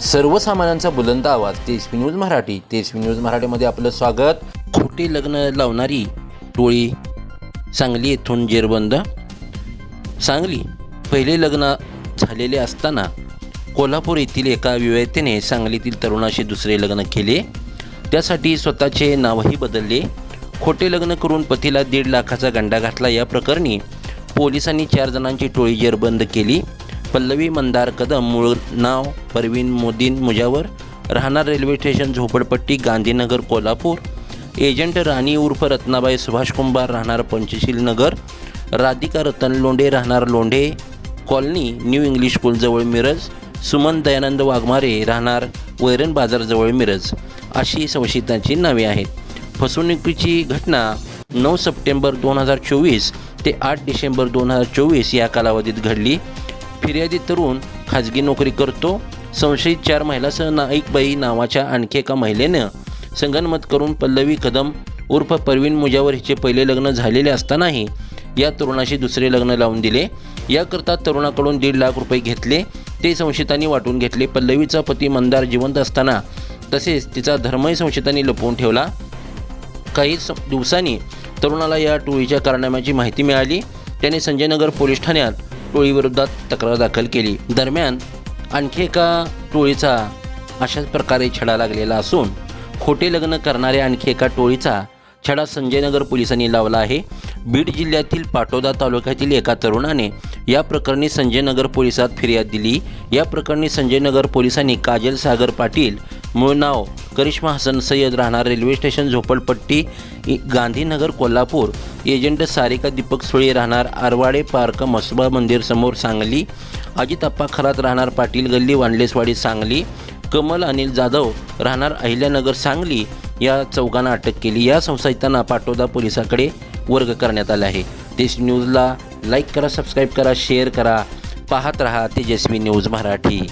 सर्वसामान्यांचा बुलंद आवाज. तेजस्वी न्यूज मराठी. तेजस्वी न्यूज मराठीमध्ये आपलं स्वागत. खोटे लग्न लावणारी टोळी सांगली येथून जेरबंद. सांगली पहिले लग्न झालेले असताना कोल्हापूर येथील एका विवाहितेने सांगलीतील तरुणाशी दुसरे लग्न केले. त्यासाठी स्वतःचे नावही बदलले. खोटे लग्न करून पतीला दीड लाखाचा गंडा घातला. या प्रकरणी पोलिसांनी चार जणांची टोळी जेरबंद केली. पल्लवी मंदार कदम मूळ नाव परवीन मोदीन मुजावर राहणार रेल्वे स्टेशन झोपडपट्टी गांधीनगर कोल्हापूर. एजंट राणी उर्फ रत्नाबाई सुभाष कुंभार राहणार पंचशील नगर. राधिका रतन लोंढे राहणार लोंढे. कॉलनी न्यू इंग्लिश स्कूलजवळ मिरज. सुमन दयानंद वाघमारे राहणार वैरण बाजारजवळ मिरज. अशी संशयितांची नावे आहेत. फसवणुकीची घटना नऊ सप्टेंबर दोन हजार चोवीस ते आठ डिसेंबर दोन हजार चोवीस या कालावधीत घडली. फिर्यादी तरुण खाजगी नोकरी करतो. संशयित चार महिलासह नाईकबाई नावाच्या आणखी एका महिलेनं संगनमत करून पल्लवी कदम उर्फ परवीन मुजावर हिचे पहिले लग्न झालेले असतानाही या तरुणाशी दुसरे लग्न लावून दिले. याकरता तरुणाकडून दीड लाख रुपये घेतले. ते संशयितांनी वाटून घेतले. पल्लवीचा पती मंदार जिवंत असताना तसेच तिचा धर्मही संशयितांनी लपवून ठेवला. काही स दिवसांनी तरुणाला या टोळीच्या कारनाम्याची माहिती मिळाली. त्याने संजयनगर पोलीस ठाण्यात टोळीविरोधात तक्रार दाखल केली. दरम्यान आणखी एका टोळीचा अशाच प्रकारे छडा लागलेला असून खोटे लग्न करणाऱ्या आणखी एका टोळीचा छडा संजयनगर पोलिसांनी लावला आहे. बीड जिल्ह्यातील पाटोदा तालुक्यातील एका तरुणाने या प्रकरणी संजयनगर पोलिसात फिर्याद दिली. या प्रकरणी संजयनगर पोलिसांनी काजल सागर पाटील मूळ नाव करिश्मा हसन सय्यद राहणार रेल्वे स्टेशन झोपडपट्टी गांधीनगर कोल्हापूर. एजंट सारिका दीपक सुळे राहणार आरवाडे पार्क मसबा मंदिर समोर सांगली. अजित अप्पा खरात राहणार पाटील गल्ली वांडलेसवाडी सांगली. कमल अनिल जाधव राहणार अहिल्यानगर सांगली. या चौघांना अटक केली. या संशयितांना पाटोदा पोलिसाकडे वर्ग करण्यात आला आहे. देश न्यूजला लाईक करा सबस्क्राईब करा शेअर करा. पाहत रहा तेजस्वी न्यूज मराठी.